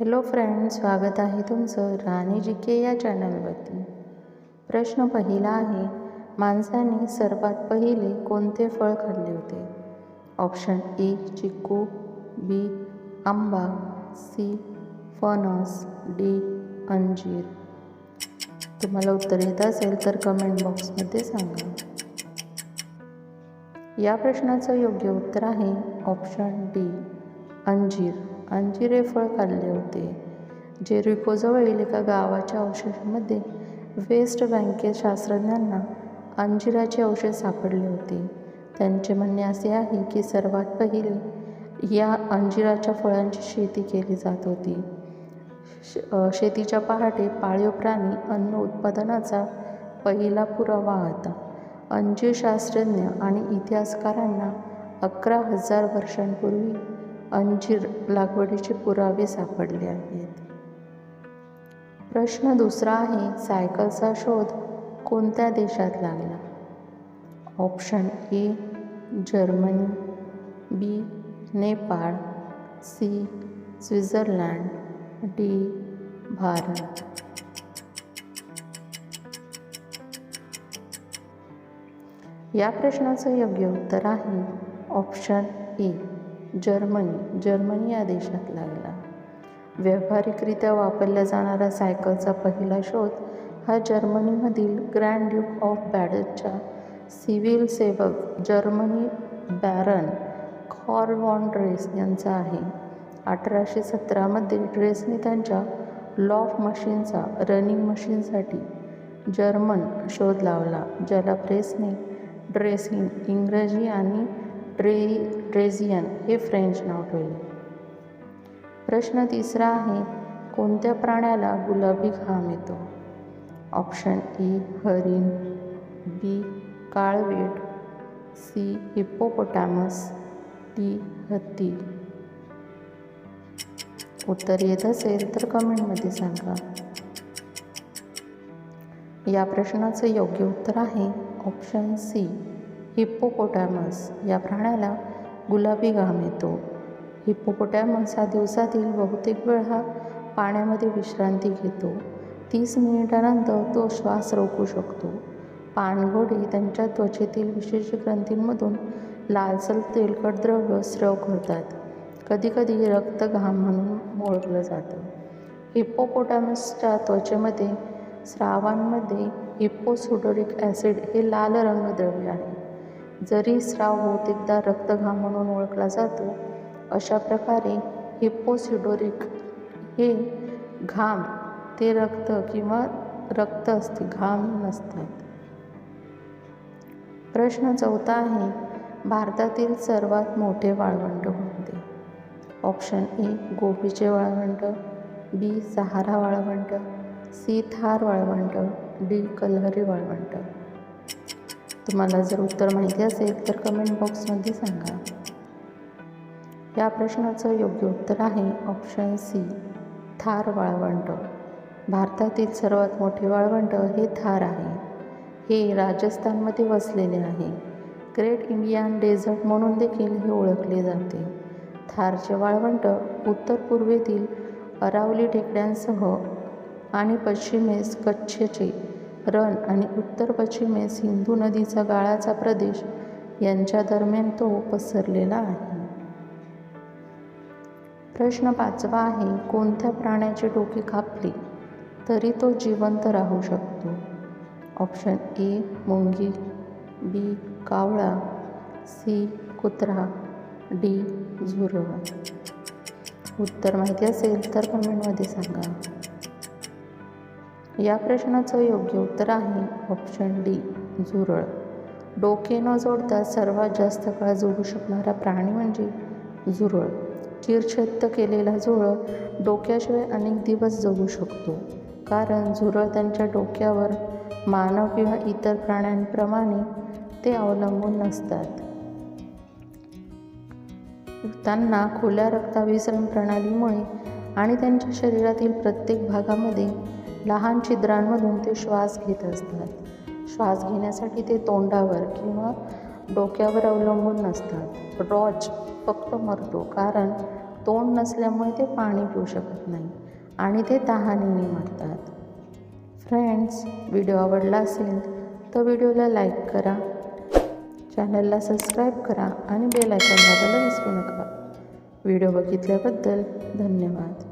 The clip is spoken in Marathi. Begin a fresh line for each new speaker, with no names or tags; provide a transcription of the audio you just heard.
हॅलो फ्रेंड्स स्वागत आहे तुमचं राणी जी के या चॅनलवरती. प्रश्न पहिला आहे माणसाने सर्वात पहिले कोणते फळ खाल्ले होते? ऑप्शन ए चिक्कू बी आंबा सी फणस डी अंजीर. तुम्हाला उत्तर येत असेल तर कमेंट बॉक्समध्ये सांगा. या प्रश्नाचं योग्य उत्तर आहे ऑप्शन डी अंजीर. अंजिरे फळ खाल्ले होते. जेरिकोजवळील एका गावाच्या अवशेषामध्ये वेस्ट बँकेत शास्त्रज्ञांना अंजिराचे अवशेष सापडले होते. त्यांचे म्हणणे असे आहे की सर्वात पहिले या अंजिराच्या फळांची शेती केली जात होती. श शेतीच्या पहाटे पाळीव प्राणी अन्न उत्पादनाचा पहिला पुरावा होता अंजीर शास्त्रज्ञ आणि इतिहासकारांना अकरा हजार वर्षांपूर्वी अंजीर लागवडीचे पुरावे सापडले आहेत. प्रश्न दुसरा आहे सायकलचा शोध कोणत्या देशात लागला? Option A Germany B Nepal C Switzerland D Bharat. या प्रश्नाचं योग्य उत्तर आहे ऑप्शन ए. जर्मनी जर्मनी या देशात लागला. व्यावहारिकरित्या वापरल्या जाणारा सायकलचा पहिला शोध हा जर्मनीमधील ग्रँड ड्यूक ऑफ बॅडच्या सिव्हिल सेवक Germany baron Karl von Drais यांचा आहे. अठराशे सतरामध्ये ड्रेसने त्यांच्या लॉफ मशीनचा रनिंग मशीनसाठी जर्मन शोध लावला ज्याला प्रेसने ड्रेसिंग इंग्रजी आणि ड्रे ड्रेझियन हे फ्रेंच नाव ठेवले. प्रश्न तिसरा आहे कोणत्या प्राण्याला गुलाबी घाम येतो? ऑप्शन ए हरिण बी काळवीट सी हिप्पोपोटॅमस डी हत्ती. उत्तर येत असेल तर कमेंटमध्ये सांगा. या प्रश्नाचं योग्य उत्तर आहे ऑप्शन सी. हिप्पोपोटॅमस या प्राण्याला गुलाबी घाम येतो. हिप्पोपोटॅमस हा दिवसातील बहुतेक वेळ हा पाण्यामध्ये विश्रांती घेतो. तीस मिनिटानंतर तो श्वास रोखू शकतो. पाणघोडे त्यांच्या त्वचेतील विशेष ग्रंथींमधून लालसर तेलकट द्रव्य स्रव करतात. कधीकधी रक्तघाम म्हणून ओळखलं जातं. हिप्पोपोटॅमसच्या त्वचेमध्ये स्रावांमध्ये हिप्पोसुडोरिक ॲसिड हे लाल रंगद्रव्य आहे. जरी स्राव बहुतेकदा रक्तघाम म्हणून ओळखला जातो अशा प्रकारे हिप्पोसिडोरिक हे घाम ते रक्त किंवा रक्त असते घाम नसतात. प्रश्न चौथा आहे भारतातील सर्वात मोठे वाळवंट कोणते? ऑप्शन ए गोबीचे वाळवंट बी सहारा वाळवंट सी थार वाळवंट डी कल्हरी वाळवंट. तुम्हाला जर उत्तर माहिती असेल तर कमेंट बॉक्समध्ये सांगा. या प्रश्नाचं योग्य उत्तर आहे ऑप्शन सी थार वाळवंट. भारतातील सर्वात मोठे वाळवंट हे थार आहे. हे राजस्थानमध्ये वसलेले आहे. ग्रेट इंडियन डेझर्ट म्हणून देखील हे ओळखले जाते. थारचे वाळवंट उत्तर पूर्वेतील अरावली टेकड्यांसह आणि पश्चिमेस कच्छचे रण आणि उत्तर पश्चिमेस सिंधू नदीचा गाळाचा प्रदेश यांच्या दरम्यान तो पसरलेला आहे. प्रश्न पाचवा आहे कोणत्या प्राण्याचे डोके कापले तरी तो जिवंत राहू शकतो? ऑप्शन ए मुंगी बी कावळा सी कुत्रा डी झुरळ. उत्तर माहिती असेल तर कमेंटमध्ये सांगा. या प्रश्नाचं योग्य उत्तर आहे ऑप्शन डी झुरळ. डोके न जोडता सर्वात जास्त काळ जोडू शकणारा प्राणी म्हणजे झुरळ. चिरछेद केलेला झुरळ डोक्याशिवाय अनेक दिवस जगू शकतो. कारण झुरळ त्यांच्या डोक्यावर मानव किंवा इतर प्राण्यांप्रमाणे ते अवलंबून नसतात. त्यांना खुल्या रक्ताभिसरण प्रणालीमुळे आणि त्यांच्या शरीरातील प्रत्येक भागामध्ये लहान छिद्रांमधून ते श्वास घेत असतात. श्वास घेण्यासाठी ते तोंडावर किंवा डोक्यावर अवलंबून नसतात. रॉच फक्त मरतो कारण तोंड नसल्यामुळे ते पाणी पिऊ शकत नाही आणि ते तहानीने मरतात. फ्रेंड्स व्हिडिओ आवडला असेल तर व्हिडिओला लाईक करा चॅनलला सबस्क्राईब करा आणि बेल आयकॉन दाबायला विसरू नका. व्हिडिओ बघितल्याबद्दल धन्यवाद.